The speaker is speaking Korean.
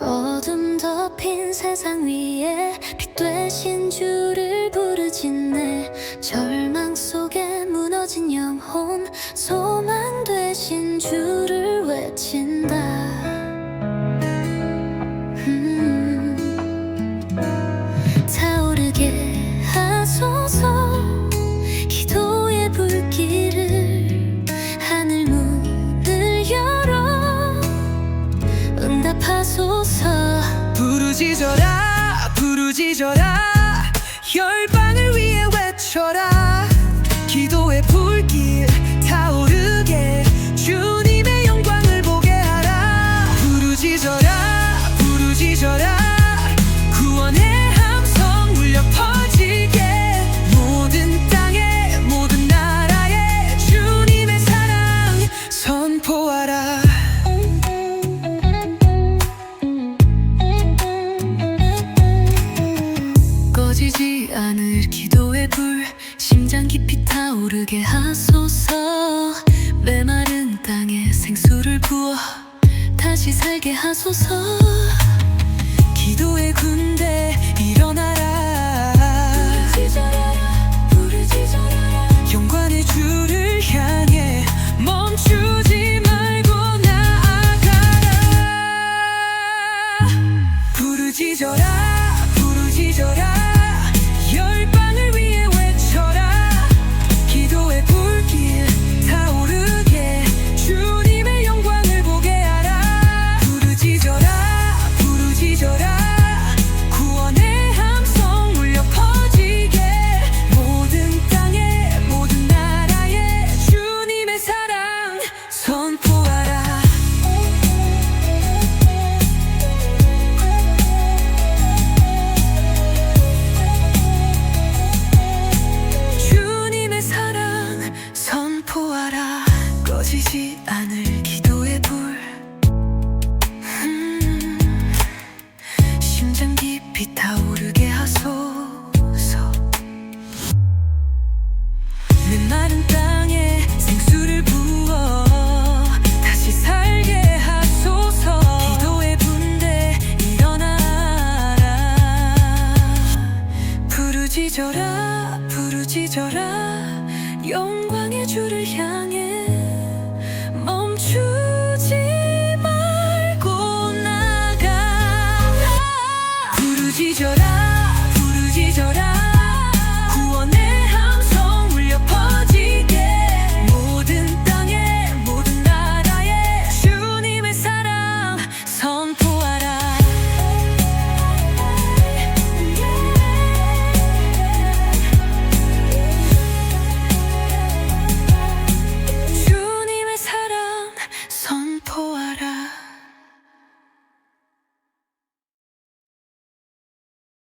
어둠 덮인 세상 위에 빛 되신 주를 부르짖네. 절 부르짖어라 부르짖어라. 열방을 위해 외쳐라. 기도의 불길 되게 하소서. 기도의 군대 일어나 꺼지지 않을 기도의 불. 음, 심장 깊이 타오르게 하소서. 내 마른 땅에 생수를 부어 다시 살게 하소서. 기도의 분대 일어나라. 부르짖어라 부르짖어라. 영광의 주를 향 부지절한